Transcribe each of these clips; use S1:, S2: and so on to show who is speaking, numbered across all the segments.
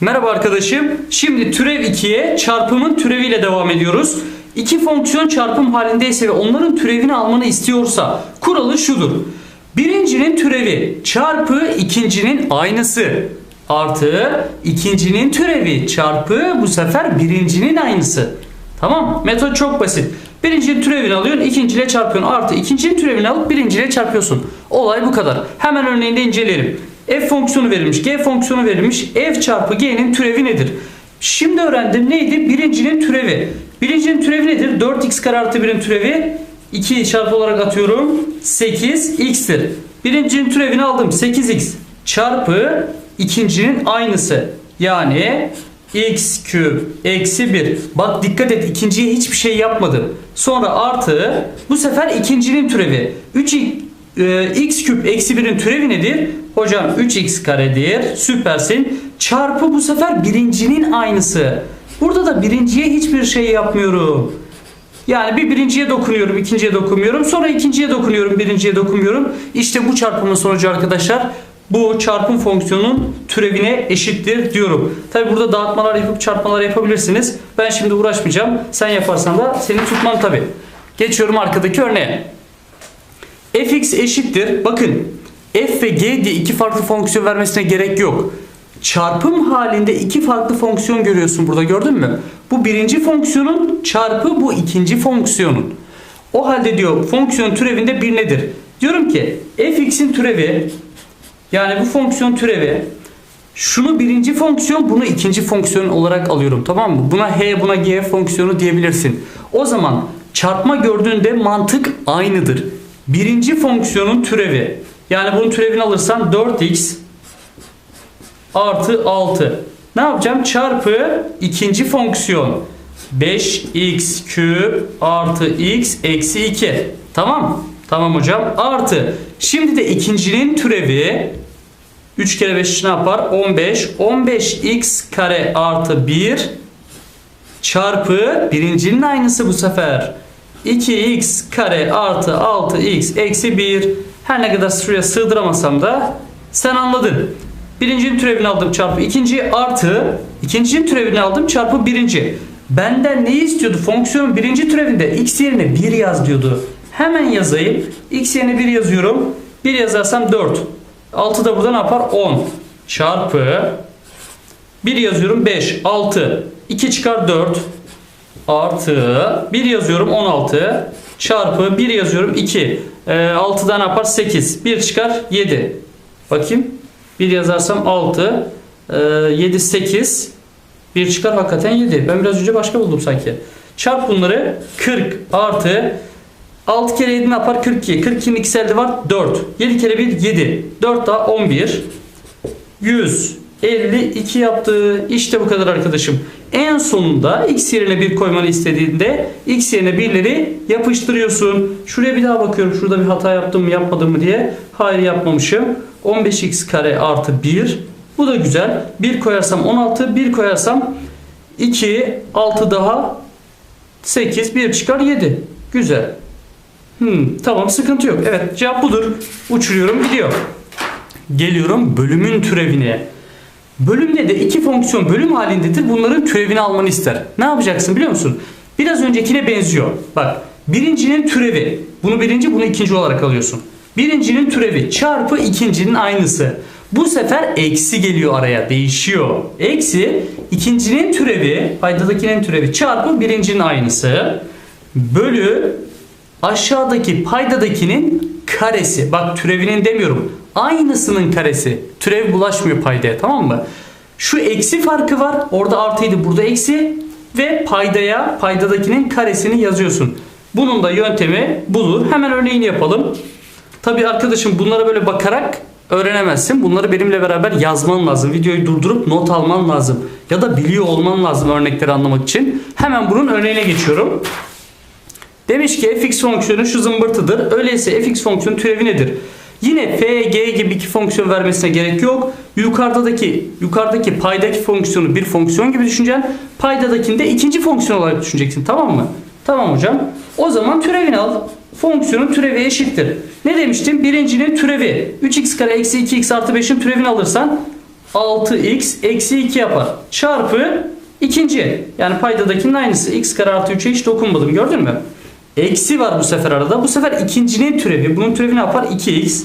S1: Merhaba arkadaşım. Şimdi türev 2'ye çarpımın türeviyle devam ediyoruz. İki fonksiyon çarpım halindeyse ve onların türevini almanı istiyorsa kuralı şudur. Birincinin türevi çarpı ikincinin aynısı artı ikincinin türevi çarpı bu sefer birincinin aynısı. Tamam metot çok basit. Birincinin türevini alıyorsun ikinciyle çarpıyorsun artı ikincinin türevini alıp birinciyle çarpıyorsun. Olay bu kadar. Hemen örneğinde inceleyelim. F fonksiyonu verilmiş, G fonksiyonu verilmiş. F çarpı G'nin türevi nedir? Şimdi öğrendim neydi? Birincinin türevi. Birincinin türevi nedir? 4x kare artı 1'in türevi 2 çarpı olarak atıyorum. 8x'tir. Birincinin türevini aldım. 8x çarpı ikincinin aynısı. Yani x küp eksi 1. Bak dikkat et ikinciye hiçbir şey yapmadım. Sonra artı bu sefer ikincinin türevi. 3 e, x küp eksi 1'in türevi nedir? Hocam 3x karedir. Süpersin. Çarpı bu sefer birincinin aynısı. Burada da birinciye hiçbir şey yapmıyorum. Yani bir birinciye dokunuyorum, ikinciye dokunmuyorum. Sonra ikinciye dokunuyorum, birinciye dokunmuyorum. İşte bu çarpımın sonucu arkadaşlar bu çarpım fonksiyonun türevine eşittir diyorum. Tabi burada dağıtmalar yapıp çarpmalar yapabilirsiniz. Ben şimdi uğraşmayacağım. Sen yaparsan da seni tutmam tabi. Geçiyorum arkadaki örneğe. Fx eşittir. Bakın f ve g diye iki farklı fonksiyon vermesine gerek yok. Çarpım halinde iki farklı fonksiyon görüyorsun burada gördün mü? Bu birinci fonksiyonun çarpı bu ikinci fonksiyonun. O halde diyor fonksiyon türevinde bir nedir? Diyorum ki fx'in türevi yani bu fonksiyon türevi şunu birinci fonksiyon bunu ikinci fonksiyon olarak alıyorum tamam mı? Buna h buna g fonksiyonu diyebilirsin. O zaman çarpma gördüğünde mantık aynıdır. Birinci fonksiyonun türevi yani bunun türevini alırsan 4x artı 6. Ne yapacağım? Çarpı ikinci fonksiyon 5x küp artı x eksi 2. Tamam Tamam hocam. Artı. Şimdi de ikincinin türevi 3 kere 5 ne yapar? 15. 15x kare artı 1 çarpı birincinin aynısı bu sefer. 2x kare artı 6x eksi 1 her ne kadar şuraya sığdıramasam da sen anladın. Birincinin türevini aldım çarpı ikinci artı ikincinin türevini aldım çarpı birinci. Benden neyi istiyordu? Fonksiyonun birinci türevinde x yerine 1 yaz diyordu. Hemen yazayım. X yerine 1 yazıyorum. 1 yazarsam 4. 6 da burada ne yapar? 10 çarpı 1 yazıyorum 5. 6. 2 çıkar 4 artı 1 yazıyorum 16 çarpı 1 yazıyorum 2. E, 6'da ne yapar? 8. 1 çıkar 7. Bakayım. 1 yazarsam 6. E, 7 8. 1 çıkar hakikaten 7. Ben biraz önce başka buldum sanki. Çarp bunları 40 artı 6 kere 7 ne yapar? 42. 42'nin ikisi elde var 4. 7 kere 1 7. 4 daha 11. 100. 52 yaptı. İşte bu kadar arkadaşım. En sonunda x yerine 1 koymanı istediğinde x yerine 1'leri yapıştırıyorsun. Şuraya bir daha bakıyorum. Şurada bir hata yaptım mı yapmadım mı diye. Hayır yapmamışım. 15x kare artı 1. Bu da güzel. 1 koyarsam 16. 1 koyarsam 2. 6 daha 8. 1 çıkar 7. Güzel. Hmm, tamam sıkıntı yok. Evet cevap budur. Uçuruyorum gidiyor. Geliyorum bölümün türevine. Bölümde de iki fonksiyon bölüm halindedir. Bunların türevini almanı ister. Ne yapacaksın biliyor musun? Biraz öncekine benziyor. Bak birincinin türevi. Bunu birinci bunu ikinci olarak alıyorsun. Birincinin türevi çarpı ikincinin aynısı. Bu sefer eksi geliyor araya değişiyor. Eksi ikincinin türevi paydadakinin türevi çarpı birincinin aynısı. Bölü aşağıdaki paydadakinin karesi. Bak türevinin demiyorum. Aynısının karesi. Türev bulaşmıyor paydaya tamam mı? Şu eksi farkı var. Orada artıydı burada eksi. Ve paydaya paydadakinin karesini yazıyorsun. Bunun da yöntemi budur. Hemen örneğini yapalım. Tabi arkadaşım bunlara böyle bakarak öğrenemezsin. Bunları benimle beraber yazman lazım. Videoyu durdurup not alman lazım. Ya da biliyor olman lazım örnekleri anlamak için. Hemen bunun örneğine geçiyorum. Demiş ki fx fonksiyonu şu zımbırtıdır. Öyleyse fx fonksiyonu türevi nedir? Yine f, g gibi iki fonksiyon vermesine gerek yok. Yukarıdaki yukarıdaki paydaki fonksiyonu bir fonksiyon gibi düşüneceksin. Paydadakini de ikinci fonksiyon olarak düşüneceksin. Tamam mı? Tamam hocam. O zaman türevini al. Fonksiyonun türevi eşittir. Ne demiştim? Birincinin türevi. 3x kare eksi 2x artı 5'in türevini alırsan 6x eksi 2 yapar. Çarpı ikinci. Yani paydadakinin aynısı. x kare artı 3'e hiç dokunmadım. Gördün mü? Eksi var bu sefer arada. Bu sefer ikincinin türevi. Bunun türevi ne yapar? 2x.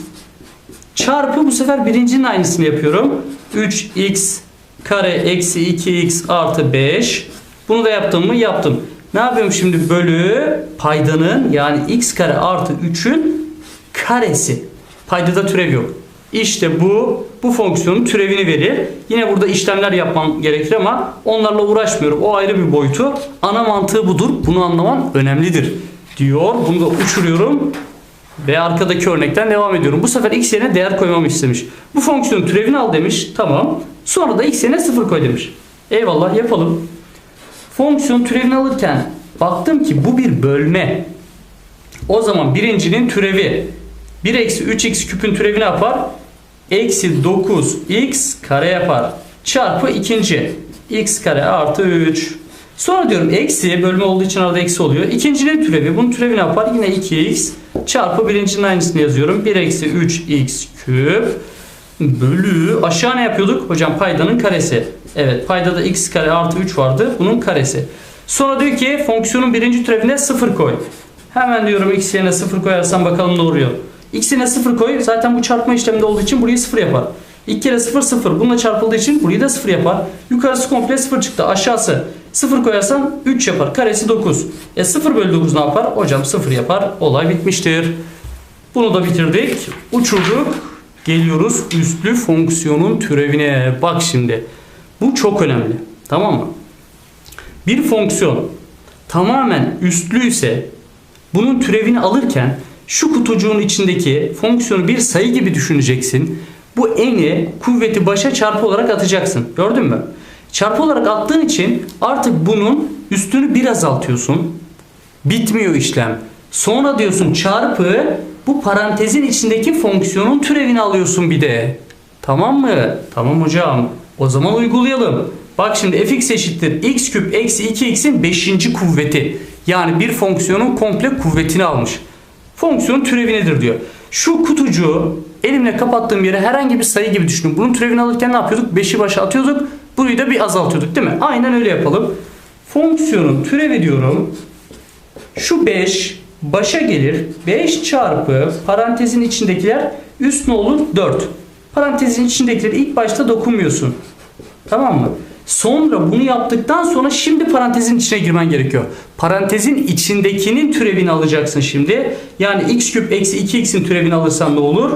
S1: Çarpı bu sefer birincinin aynısını yapıyorum. 3x kare eksi 2x artı 5. Bunu da yaptım mı? Yaptım. Ne yapıyorum şimdi? Bölü paydanın yani x kare artı 3'ün karesi. Paydada türev yok. İşte bu bu fonksiyonun türevini verir. Yine burada işlemler yapmam gerekir ama onlarla uğraşmıyorum. O ayrı bir boyutu. Ana mantığı budur. Bunu anlaman önemlidir. Diyor. Bunu da uçuruyorum. Ve arkadaki örnekten devam ediyorum. Bu sefer x yerine değer koymamı istemiş. Bu fonksiyonun türevini al demiş. Tamam. Sonra da x yerine 0 koy demiş. Eyvallah yapalım. Fonksiyon türevini alırken baktım ki bu bir bölme. O zaman birincinin türevi 1 eksi 3x küpün türevi ne yapar? Eksi 9x kare yapar. Çarpı ikinci x kare artı 3. Sonra diyorum eksi bölme olduğu için arada eksi oluyor. İkincinin türevi bunun türevi ne yapar? Yine 2x çarpı birincinin aynısını yazıyorum. 1 eksi 3x küp bölü aşağı ne yapıyorduk? Hocam paydanın karesi. Evet paydada x kare artı 3 vardı. Bunun karesi. Sonra diyor ki fonksiyonun birinci türevine 0 koy. Hemen diyorum x yerine 0 koyarsam bakalım ne oluyor. X yerine 0 koy. Zaten bu çarpma işleminde olduğu için burayı 0 yapar. 2 kere 0 0. Bununla çarpıldığı için burayı da 0 yapar. Yukarısı komple 0 çıktı. Aşağısı 0 koyarsan 3 yapar. Karesi 9. E 0 bölü 9 ne yapar? Hocam 0 yapar. Olay bitmiştir. Bunu da bitirdik. Uçurduk. Geliyoruz üstlü fonksiyonun türevine. Bak şimdi. Bu çok önemli. Tamam mı? Bir fonksiyon tamamen üstlüyse bunun türevini alırken şu kutucuğun içindeki fonksiyonu bir sayı gibi düşüneceksin. Bu eni kuvveti başa çarpı olarak atacaksın. Gördün mü? Çarpı olarak attığın için artık bunun üstünü bir azaltıyorsun. Bitmiyor işlem. Sonra diyorsun çarpı bu parantezin içindeki fonksiyonun türevini alıyorsun bir de. Tamam mı? Tamam hocam. O zaman uygulayalım. Bak şimdi fx eşittir x küp eksi 2x'in 5. kuvveti. Yani bir fonksiyonun komple kuvvetini almış. Fonksiyon türevi nedir diyor. Şu kutucuğu elimle kapattığım yere herhangi bir sayı gibi düşünün. Bunun türevini alırken ne yapıyorduk? 5'i başa atıyorduk. Burayı da bir azaltıyorduk değil mi? Aynen öyle yapalım. Fonksiyonun türevi diyorum. Şu 5 başa gelir. 5 çarpı parantezin içindekiler üst ne olur? 4. Parantezin içindekileri ilk başta dokunmuyorsun. Tamam mı? Sonra bunu yaptıktan sonra şimdi parantezin içine girmen gerekiyor. Parantezin içindekinin türevini alacaksın şimdi. Yani x küp eksi 2x'in türevini alırsan ne olur?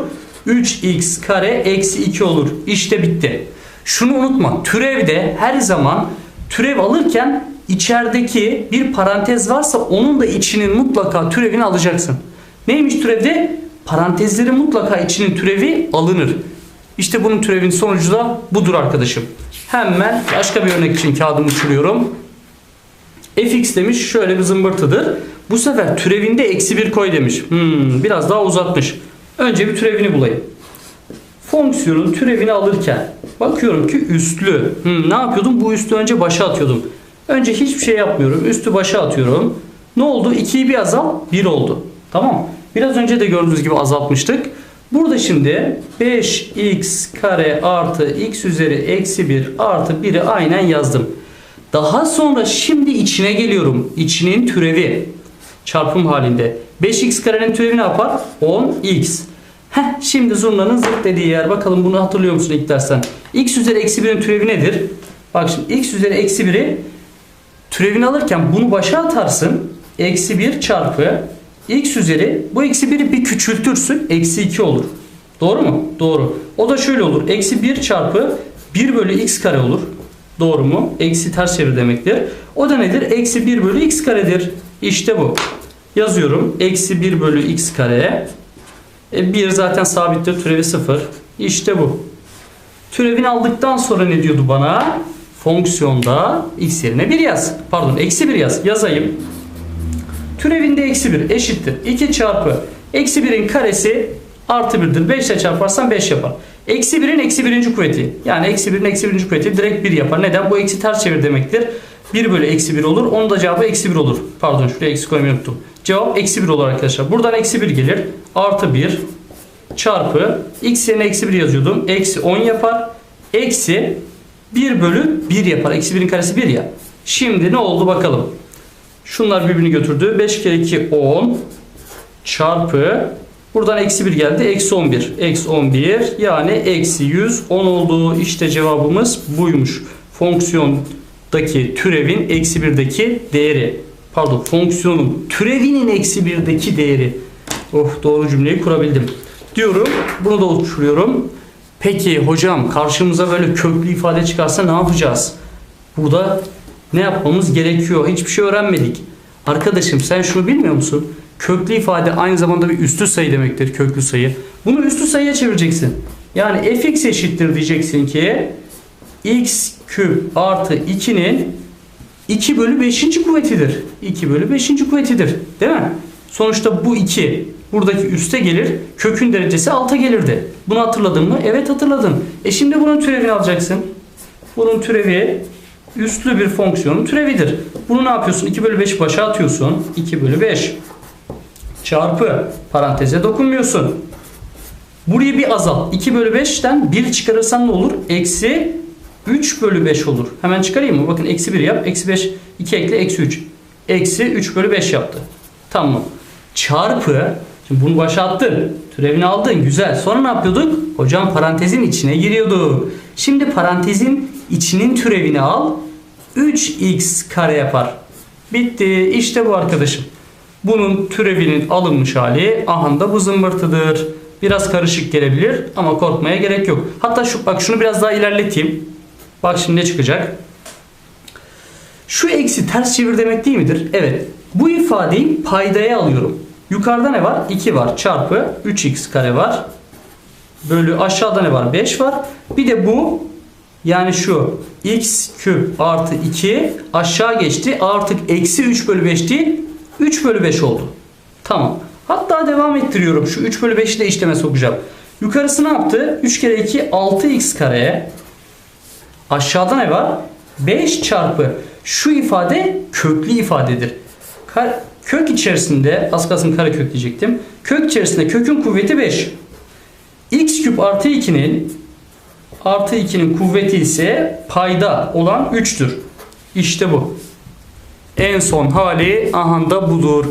S1: 3x kare eksi 2 olur. İşte bitti. Şunu unutma. Türevde her zaman türev alırken içerideki bir parantez varsa onun da içinin mutlaka türevini alacaksın. Neymiş türevde? Parantezlerin mutlaka içinin türevi alınır. İşte bunun türevinin sonucu da budur arkadaşım. Hemen başka bir örnek için kağıdımı uçuruyorum. fx demiş şöyle bir zımbırtıdır. Bu sefer türevinde eksi 1 koy demiş. Hmm, biraz daha uzatmış. Önce bir türevini bulayım. Fonksiyonun türevini alırken bakıyorum ki üstlü. Hmm, ne yapıyordum? Bu üstü önce başa atıyordum. Önce hiçbir şey yapmıyorum. Üstü başa atıyorum. Ne oldu? 2'yi bir azal 1 oldu. Tamam. Biraz önce de gördüğünüz gibi azaltmıştık. Burada şimdi 5x kare artı x üzeri eksi 1 artı 1'i aynen yazdım. Daha sonra şimdi içine geliyorum. İçinin türevi çarpım halinde. 5x karenin türevi ne yapar? 10x. Heh, şimdi zurnanın zıt dediği yer. Bakalım bunu hatırlıyor musun ilk dersten? x üzeri eksi 1'in türevi nedir? Bak şimdi x üzeri eksi 1'i türevini alırken bunu başa atarsın. Eksi 1 çarpı x üzeri bu eksi 1'i bir küçültürsün. Eksi 2 olur. Doğru mu? Doğru. O da şöyle olur. Eksi 1 çarpı 1 bölü x kare olur. Doğru mu? Eksi ters çevir demektir. O da nedir? Eksi 1 bölü x karedir. İşte bu. Yazıyorum. Eksi 1 bölü x kare. E 1 zaten sabittir. Türevi 0. İşte bu. Türevini aldıktan sonra ne diyordu bana? Fonksiyonda x yerine 1 yaz. Pardon eksi 1 yaz. Yazayım. Türevinde eksi 1 eşittir. 2 çarpı eksi 1'in karesi artı 1'dir. 5 ile çarparsan 5 yapar. Eksi 1'in eksi 1. kuvveti. Yani eksi 1'in eksi 1. kuvveti direkt 1 yapar. Neden? Bu eksi ters çevir demektir. 1 bölü eksi 1 olur. Onun da cevabı eksi 1 olur. Pardon şuraya eksi koymayı unuttum. Cevap eksi 1 olur arkadaşlar. Buradan eksi 1 gelir. Artı 1 çarpı x yerine eksi 1 yazıyordum. Eksi 10 yapar. eksi 1 bölü 1 yapar. Eksi 1'in karesi 1 ya. Şimdi ne oldu bakalım. Şunlar birbirini götürdü. 5 kere 2 10 çarpı buradan eksi 1 geldi. Eksi 11. Eksi 11 yani eksi 110 oldu. İşte cevabımız buymuş. Fonksiyondaki türevin eksi 1'deki değeri. Pardon fonksiyonun türevinin eksi 1'deki değeri. Oh doğru cümleyi kurabildim. Diyorum. Bunu da uçuruyorum. Peki hocam karşımıza böyle köklü ifade çıkarsa ne yapacağız? Burada ne yapmamız gerekiyor? Hiçbir şey öğrenmedik. Arkadaşım sen şunu bilmiyor musun? Köklü ifade aynı zamanda bir üstü sayı demektir köklü sayı. Bunu üstü sayıya çevireceksin. Yani fx eşittir diyeceksin ki x küp artı 2'nin 2 bölü 5. kuvvetidir. 2 bölü 5. kuvvetidir. Değil mi? Sonuçta bu 2 buradaki üste gelir. Kökün derecesi alta gelirdi. Bunu hatırladın mı? Evet hatırladım. E şimdi bunun türevini alacaksın. Bunun türevi üstlü bir fonksiyonun türevidir. Bunu ne yapıyorsun? 2 bölü 5 başa atıyorsun. 2 bölü 5 çarpı paranteze dokunmuyorsun. Burayı bir azalt. 2 bölü 5'ten 1 çıkarırsan ne olur? Eksi 3 bölü 5 olur. Hemen çıkarayım mı? Bakın eksi 1 yap. Eksi 5 2 ekle eksi 3. Eksi 3 bölü 5 yaptı. Tamam. Çarpı. Şimdi bunu başa attın. Türevini aldın. Güzel. Sonra ne yapıyorduk? Hocam parantezin içine giriyorduk. Şimdi parantezin içinin türevini al. 3x kare yapar. Bitti. İşte bu arkadaşım. Bunun türevinin alınmış hali ahanda bu zımbırtıdır. Biraz karışık gelebilir ama korkmaya gerek yok. Hatta şu bak şunu biraz daha ilerleteyim. Bak şimdi ne çıkacak? Şu eksi ters çevir demek değil midir? Evet. Bu ifadeyi paydaya alıyorum. Yukarıda ne var? 2 var çarpı 3x kare var. Bölü aşağıda ne var? 5 var. Bir de bu yani şu x küp artı 2 aşağı geçti. Artık eksi 3 bölü 5 değil 3 bölü 5 oldu. Tamam. Hatta devam ettiriyorum. Şu 3 bölü 5'i de işleme sokacağım. Yukarısı ne yaptı? 3 kere 2 6x kare. Aşağıda ne var? 5 çarpı. Şu ifade köklü ifadedir. Kök içerisinde az kalsın kare kök diyecektim. Kök içerisinde kökün kuvveti 5. x küp artı 2'nin artı 2'nin kuvveti ise payda olan 3'tür. İşte bu. En son hali ahanda budur.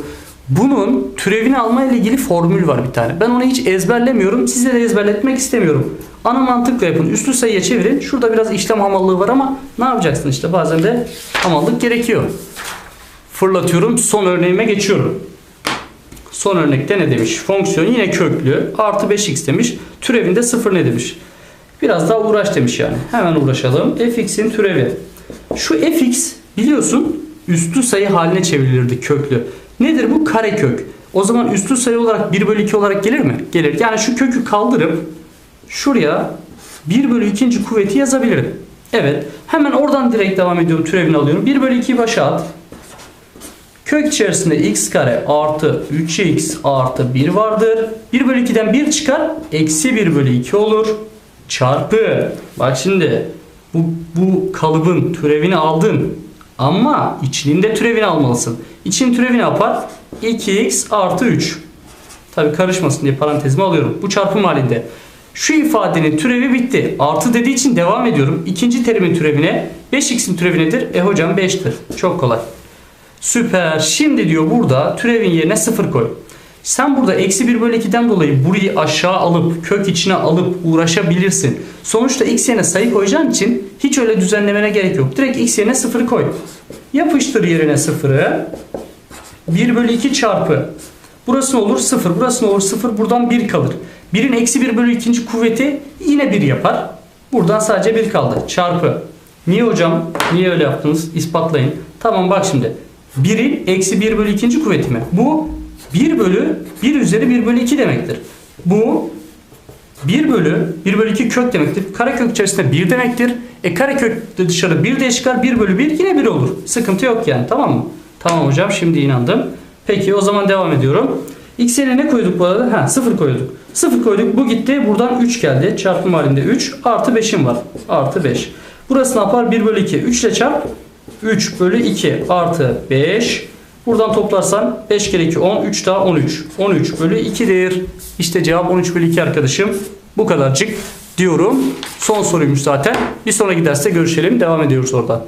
S1: Bunun türevini alma ile ilgili formül var bir tane. Ben onu hiç ezberlemiyorum. Size de ezberletmek istemiyorum. Ana mantıkla yapın. Üslü sayıya çevirin. Şurada biraz işlem hamallığı var ama ne yapacaksın işte bazen de hamallık gerekiyor. Fırlatıyorum. Son örneğime geçiyorum. Son örnekte ne demiş? Fonksiyon yine köklü. Artı 5x demiş. Türevinde 0 ne demiş? Biraz daha uğraş demiş yani. Hemen uğraşalım. fx'in türevi. Şu fx biliyorsun üstü sayı haline çevrilirdi köklü. Nedir bu? Karekök. O zaman üstü sayı olarak 1 bölü 2 olarak gelir mi? Gelir. Yani şu kökü kaldırıp şuraya 1 bölü 2. kuvveti yazabilirim. Evet. Hemen oradan direkt devam ediyorum. Türevini alıyorum. 1 bölü 2'yi başa at. Kök içerisinde x kare artı 3x artı 1 vardır. 1 bölü 2'den 1 çıkar. Eksi 1 bölü 2 olur. Çarpı. Bak şimdi. Bu, bu kalıbın türevini aldın. Ama içinin de türevini almalısın. İçin türevi ne yapar? 2x artı 3. Tabi karışmasın diye parantezimi alıyorum. Bu çarpım halinde. Şu ifadenin türevi bitti. Artı dediği için devam ediyorum. İkinci terimin türevine 5x'in türevi nedir? E hocam 5'tir. Çok kolay. Süper. Şimdi diyor burada türevin yerine 0 koy. Sen burada eksi 1 bölü 2'den dolayı burayı aşağı alıp kök içine alıp uğraşabilirsin. Sonuçta x yerine sayı koyacağın için hiç öyle düzenlemene gerek yok. Direkt x yerine 0'ı koy. Yapıştır yerine 0'ı. 1 bölü 2 çarpı. Burası ne olur? 0. Burası ne olur? 0. Buradan 1 kalır. 1'in eksi 1 bölü 2. kuvveti yine 1 yapar. Buradan sadece 1 kaldı. Çarpı. Niye hocam? Niye öyle yaptınız? İspatlayın. Tamam bak şimdi. 1'in eksi 1 bölü 2. kuvveti mi? Bu 1 bölü 1 üzeri 1 bölü 2 demektir. Bu 1 bölü 1 bölü 2 kök demektir. Karekök içerisinde 1 demektir. E karekök de dışarı 1 diye çıkar. 1 bölü 1 yine 1 olur. Sıkıntı yok yani tamam mı? Tamam hocam şimdi inandım. Peki o zaman devam ediyorum. X yerine ne koyduk bu arada? Ha 0 koyduk. 0 koyduk. Bu gitti. Buradan 3 geldi. Çarpım halinde 3. Artı 5'im var. Artı 5. Burası ne yapar? 1 bölü 2. 3 ile çarp. 3 bölü 2 artı 5. Buradan toplarsan 5 kere 2 10. 3 daha 13. 13 bölü 2'dir. İşte cevap 13 bölü 2 arkadaşım. Bu kadarcık diyorum. Son soruymuş zaten. Bir sonraki derste görüşelim. Devam ediyoruz oradan.